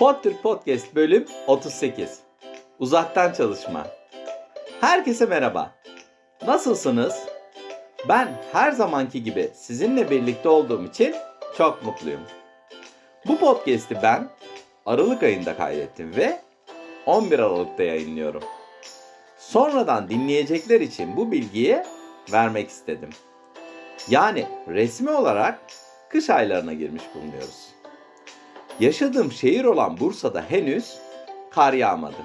Podtürk Podcast bölüm 38. Uzaktan çalışma. Herkese merhaba. Nasılsınız? Ben her zamanki gibi sizinle birlikte olduğum için çok mutluyum. Bu podcast'i ben Aralık ayında kaydettim ve 11 Aralık'ta yayınlıyorum. Sonradan dinleyecekler için bu bilgiyi vermek istedim. Yani resmi olarak kış aylarına girmiş bulunuyoruz. Yaşadığım şehir olan Bursa'da henüz kar yağmadı.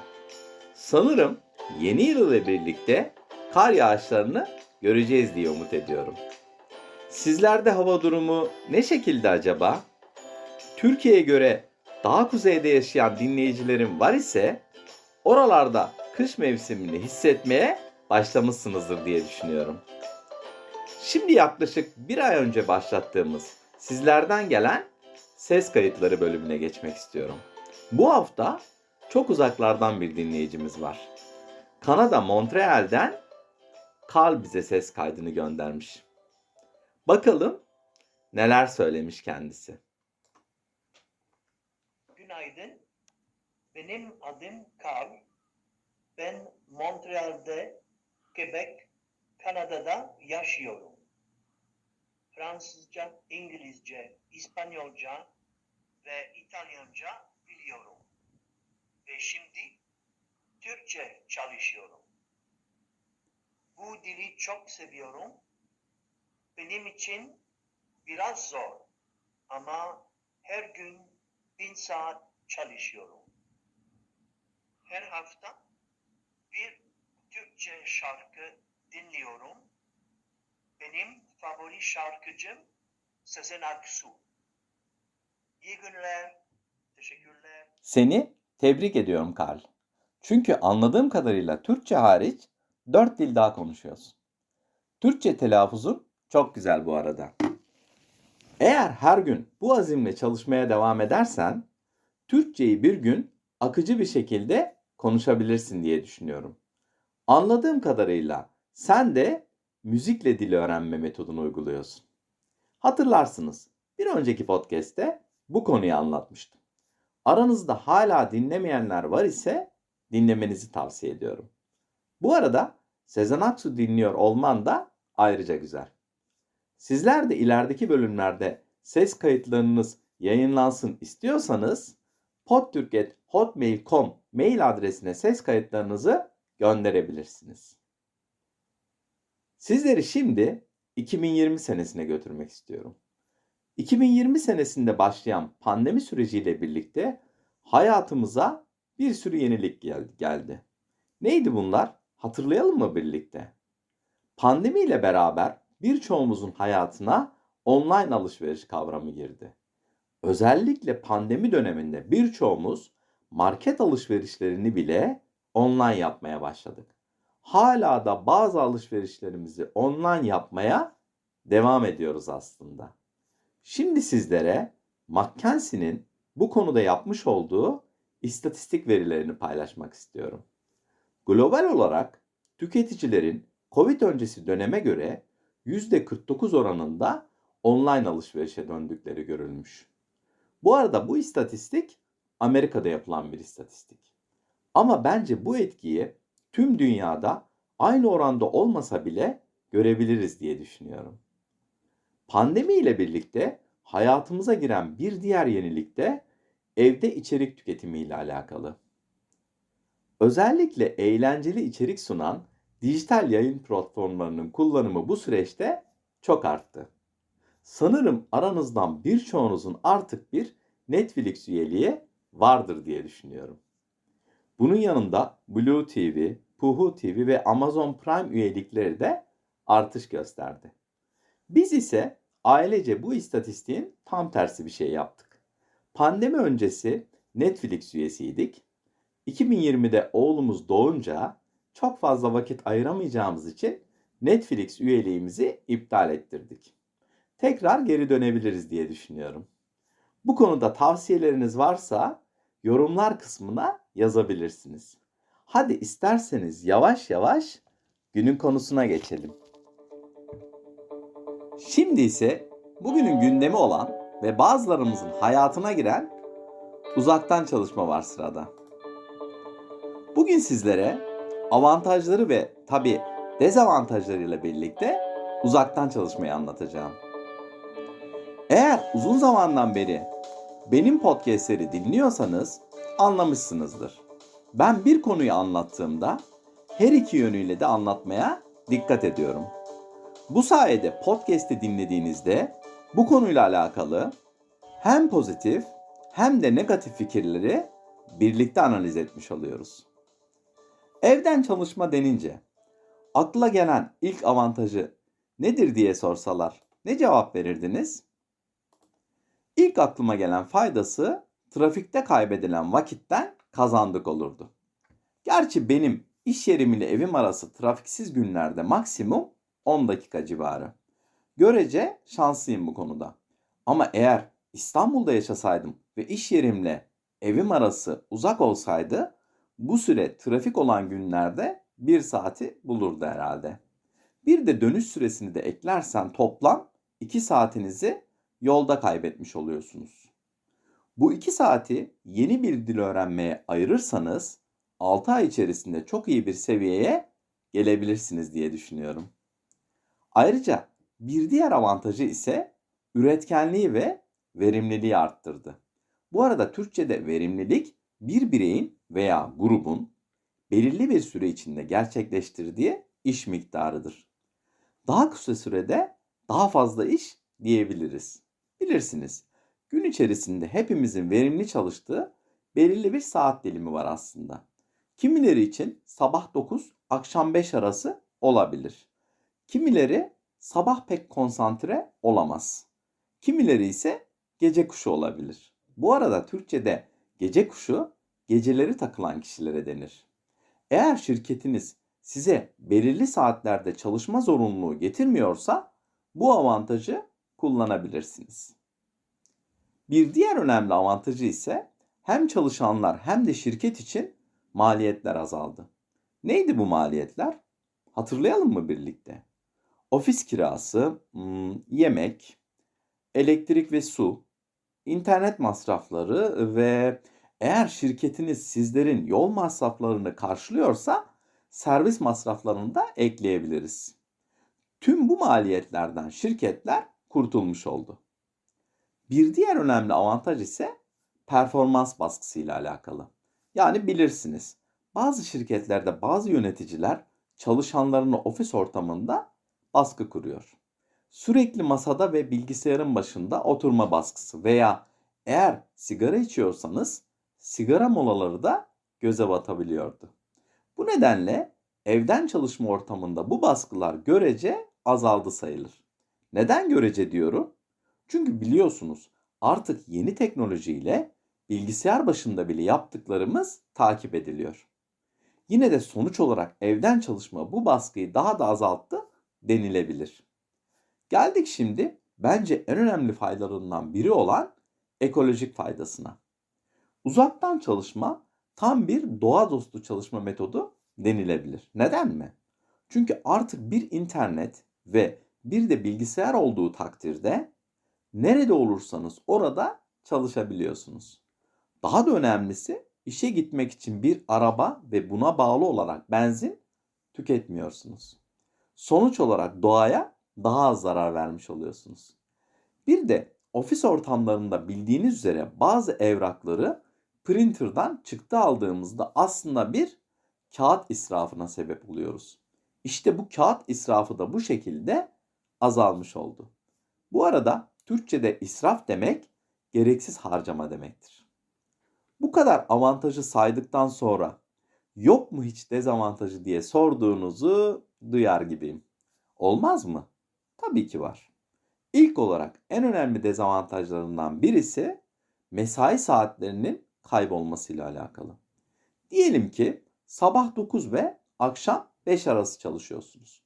Sanırım yeni yıl ile birlikte kar yağışlarını göreceğiz diye umut ediyorum. Sizlerde hava durumu ne şekilde acaba? Türkiye'ye göre daha kuzeyde yaşayan dinleyicilerim var ise oralarda kış mevsimini hissetmeye başlamışsınızdır diye düşünüyorum. Şimdi yaklaşık bir ay önce başlattığımız sizlerden gelen ses kayıtları bölümüne geçmek istiyorum. Bu hafta çok uzaklardan bir dinleyicimiz var. Kanada Montreal'den Carl bize ses kaydını göndermiş. Bakalım neler söylemiş kendisi. Günaydın. Benim adım Carl. Ben Montreal'de, Quebec, Kanada'da yaşıyorum. Fransızca, İngilizce, İspanyolca ve İtalyanca biliyorum. Ve şimdi Türkçe çalışıyorum. Bu dili çok seviyorum. Benim için biraz zor ama her gün bin saat çalışıyorum. Her hafta bir Türkçe şarkı dinliyorum. Benim favori şarkıcım Sezen Aksu. İyi günler. Teşekkürler. Seni tebrik ediyorum Karl. Çünkü anladığım kadarıyla Türkçe hariç dört dil daha konuşuyorsun. Türkçe telaffuzun çok güzel bu arada. Eğer her gün bu azimle çalışmaya devam edersen Türkçeyi bir gün akıcı bir şekilde konuşabilirsin diye düşünüyorum. Anladığım kadarıyla sen de müzikle dil öğrenme metodunu uyguluyorsun. Hatırlarsınız bir önceki podcast'te bu konuyu anlatmıştım. Aranızda hala dinlemeyenler var ise dinlemenizi tavsiye ediyorum. Bu arada Sezen Aksu dinliyor olman da ayrıca güzel. Sizler de ilerideki bölümlerde ses kayıtlarınız yayınlansın istiyorsanız podtürk.hotmail.com mail adresine ses kayıtlarınızı gönderebilirsiniz. Sizleri şimdi 2020 senesine götürmek istiyorum. 2020 senesinde başlayan pandemi süreciyle birlikte hayatımıza bir sürü yenilik gel- geldi. Neydi bunlar? Hatırlayalım mı birlikte? Pandemi ile beraber birçoğumuzun hayatına online alışveriş kavramı girdi. Özellikle pandemi döneminde birçoğumuz market alışverişlerini bile online yapmaya başladık. Hala da bazı alışverişlerimizi online yapmaya devam ediyoruz aslında. Şimdi sizlere McKinsey'nin bu konuda yapmış olduğu istatistik verilerini paylaşmak istiyorum. Global olarak tüketicilerin Covid öncesi döneme göre %49 oranında online alışverişe döndükleri görülmüş. Bu arada bu istatistik Amerika'da yapılan bir istatistik. Ama bence bu etkiyi tüm dünyada aynı oranda olmasa bile görebiliriz diye düşünüyorum. Pandemi ile birlikte hayatımıza giren bir diğer yenilik de evde içerik tüketimi ile alakalı. Özellikle eğlenceli içerik sunan dijital yayın platformlarının kullanımı bu süreçte çok arttı. Sanırım aranızdan birçoğunuzun artık bir Netflix üyeliği vardır diye düşünüyorum. Bunun yanında Blue TV, Puhu TV ve Amazon Prime üyelikleri de artış gösterdi. Biz ise ailece bu istatistiğin tam tersi bir şey yaptık. Pandemi öncesi Netflix üyesiydik. 2020'de oğlumuz doğunca çok fazla vakit ayıramayacağımız için Netflix üyeliğimizi iptal ettirdik. Tekrar geri dönebiliriz diye düşünüyorum. Bu konuda tavsiyeleriniz varsa yorumlar kısmına yazabilirsiniz. Hadi isterseniz yavaş yavaş günün konusuna geçelim. Şimdi ise bugünün gündemi olan ve bazılarımızın hayatına giren Uzaktan çalışma var sırada. Bugün sizlere avantajları ve tabi dezavantajlarıyla birlikte uzaktan çalışmayı anlatacağım. Eğer uzun zamandan beri benim podcastleri dinliyorsanız anlamışsınızdır. Ben bir konuyu anlattığımda her iki yönüyle de anlatmaya dikkat ediyorum. Bu sayede podcast'i dinlediğinizde bu konuyla alakalı hem pozitif hem de negatif fikirleri birlikte analiz etmiş oluyoruz. Evden çalışma denince akla gelen ilk avantajı nedir diye sorsalar ne cevap verirdiniz? İlk aklıma gelen faydası trafikte kaybedilen vakitten kazandık olurdu. Gerçi benim iş yerim ile evim arası trafiksiz günlerde maksimum 10 dakika civarı. Görece şanslıyım bu konuda. Ama eğer İstanbul'da yaşasaydım ve iş yerimle evim arası uzak olsaydı bu süre trafik olan günlerde 1 saati bulurdu herhalde. Bir de dönüş süresini de eklersen toplam 2 saatinizi yolda kaybetmiş oluyorsunuz. Bu 2 saati yeni bir dil öğrenmeye ayırırsanız 6 ay içerisinde çok iyi bir seviyeye gelebilirsiniz diye düşünüyorum. Ayrıca bir diğer avantajı ise üretkenliği ve verimliliği arttırdı. Bu arada Türkçe'de verimlilik bir bireyin veya grubun belirli bir süre içinde gerçekleştirdiği iş miktarıdır. Daha kısa sürede daha fazla iş diyebiliriz. Bilirsiniz, gün içerisinde hepimizin verimli çalıştığı belirli bir saat dilimi var aslında. Kimileri için sabah 9, akşam 5 arası olabilir. Kimileri sabah pek konsantre olamaz. Kimileri ise gece kuşu olabilir. Bu arada Türkçe'de gece kuşu geceleri takılan kişilere denir. Eğer şirketiniz size belirli saatlerde çalışma zorunluluğu getirmiyorsa bu avantajı kullanabilirsiniz. Bir diğer önemli avantajı ise hem çalışanlar hem de şirket için maliyetler azaldı. Neydi bu maliyetler? Hatırlayalım mı birlikte? Ofis kirası, hmm, yemek, elektrik ve su, internet masrafları ve eğer şirketiniz sizlerin yol masraflarını karşılıyorsa servis masraflarını da ekleyebiliriz. Tüm bu maliyetlerden şirketler kurtulmuş oldu. Bir diğer önemli avantaj ise performans baskısıyla alakalı. Yani bilirsiniz bazı şirketlerde bazı yöneticiler çalışanlarını ofis ortamında baskı kuruyor. Sürekli masada ve bilgisayarın başında oturma baskısı veya eğer sigara içiyorsanız sigara molaları da göze batabiliyordu. Bu nedenle evden çalışma ortamında bu baskılar görece azaldı sayılır. Neden görece diyorum? Çünkü biliyorsunuz artık yeni teknolojiyle bilgisayar başında bile yaptıklarımız takip ediliyor. Yine de sonuç olarak evden çalışma bu baskıyı daha da azalttı denilebilir. Geldik şimdi bence en önemli faydalarından biri olan ekolojik faydasına. Uzaktan çalışma tam bir doğa dostu çalışma metodu denilebilir. Neden mi? Çünkü artık bir internet ve bir de bilgisayar olduğu takdirde nerede olursanız orada çalışabiliyorsunuz. Daha da önemlisi işe gitmek için bir araba ve buna bağlı olarak benzin tüketmiyorsunuz. Sonuç olarak doğaya daha az zarar vermiş oluyorsunuz. Bir de ofis ortamlarında bildiğiniz üzere bazı evrakları printer'dan çıktı aldığımızda aslında bir kağıt israfına sebep oluyoruz. İşte bu kağıt israfı da bu şekilde azalmış oldu. Bu arada Türkçe'de israf demek gereksiz harcama demektir. Bu kadar avantajı saydıktan sonra yok mu hiç dezavantajı diye sorduğunuzu duyar gibiyim. Olmaz mı? Tabii ki var. İlk olarak en önemli dezavantajlarından birisi mesai saatlerinin kaybolmasıyla alakalı. Diyelim ki sabah 9 ve akşam 5 arası çalışıyorsunuz.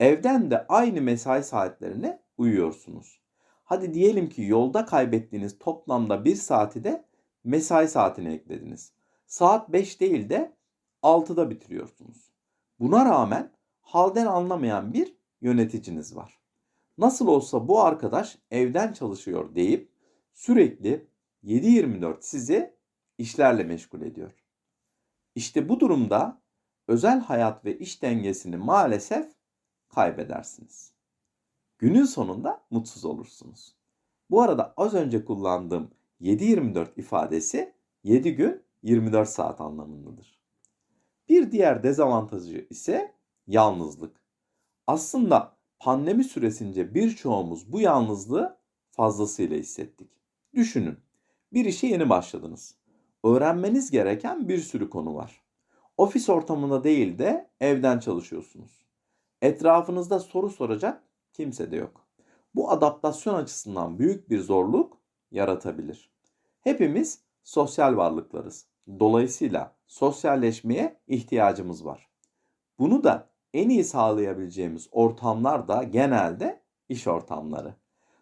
Evden de aynı mesai saatlerine uyuyorsunuz. Hadi diyelim ki yolda kaybettiğiniz toplamda 1 saati de mesai saatine eklediniz. Saat 5 değil de 6'da bitiriyorsunuz. Buna rağmen halden anlamayan bir yöneticiniz var. Nasıl olsa bu arkadaş evden çalışıyor deyip sürekli 7-24 sizi işlerle meşgul ediyor. İşte bu durumda özel hayat ve iş dengesini maalesef kaybedersiniz. Günün sonunda mutsuz olursunuz. Bu arada az önce kullandığım 7-24 ifadesi 7 gün 24 saat anlamındadır. Bir diğer dezavantajı ise yalnızlık. Aslında pandemi süresince birçoğumuz bu yalnızlığı fazlasıyla hissettik. Düşünün, bir işe yeni başladınız. Öğrenmeniz gereken bir sürü konu var. Ofis ortamında değil de evden çalışıyorsunuz. Etrafınızda soru soracak kimse de yok. Bu adaptasyon açısından büyük bir zorluk yaratabilir. Hepimiz sosyal varlıklarız. Dolayısıyla sosyalleşmeye ihtiyacımız var. Bunu da en iyi sağlayabileceğimiz ortamlar da genelde iş ortamları.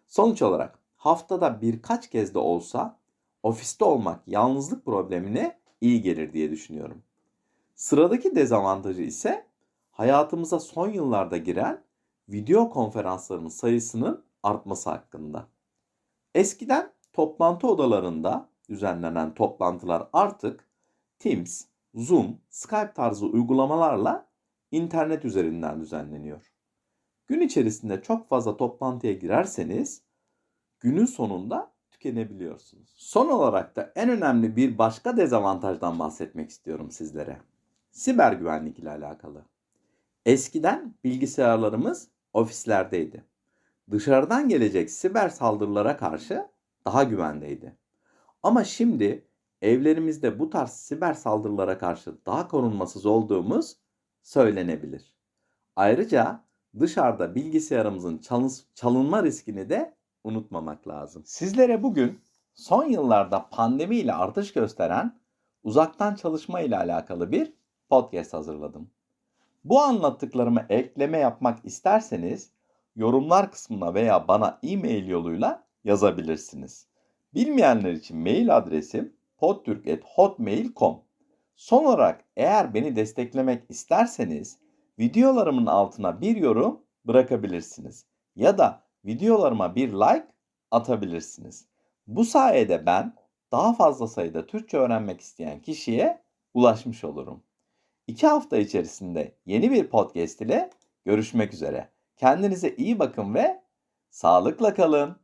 Sonuç olarak haftada birkaç kez de olsa ofiste olmak yalnızlık problemine iyi gelir diye düşünüyorum. Sıradaki dezavantajı ise hayatımıza son yıllarda giren video konferanslarının sayısının artması hakkında. Eskiden toplantı odalarında düzenlenen toplantılar artık Teams, Zoom, Skype tarzı uygulamalarla internet üzerinden düzenleniyor. Gün içerisinde çok fazla toplantıya girerseniz günün sonunda tükenebiliyorsunuz. Son olarak da en önemli bir başka dezavantajdan bahsetmek istiyorum sizlere. Siber güvenlik ile alakalı. Eskiden bilgisayarlarımız ofislerdeydi. Dışarıdan gelecek siber saldırılara karşı daha güvendeydi. Ama şimdi evlerimizde bu tarz siber saldırılara karşı daha korunmasız olduğumuz söylenebilir. Ayrıca dışarıda bilgisayarımızın çalın- çalınma riskini de unutmamak lazım. Sizlere bugün son yıllarda pandemi ile artış gösteren uzaktan çalışma ile alakalı bir podcast hazırladım. Bu anlattıklarımı ekleme yapmak isterseniz yorumlar kısmına veya bana e-mail yoluyla yazabilirsiniz. Bilmeyenler için mail adresim podtürk.hotmail.com Son olarak eğer beni desteklemek isterseniz videolarımın altına bir yorum bırakabilirsiniz. Ya da videolarıma bir like atabilirsiniz. Bu sayede ben daha fazla sayıda Türkçe öğrenmek isteyen kişiye ulaşmış olurum. İki hafta içerisinde yeni bir podcast ile görüşmek üzere. Kendinize iyi bakın ve sağlıkla kalın.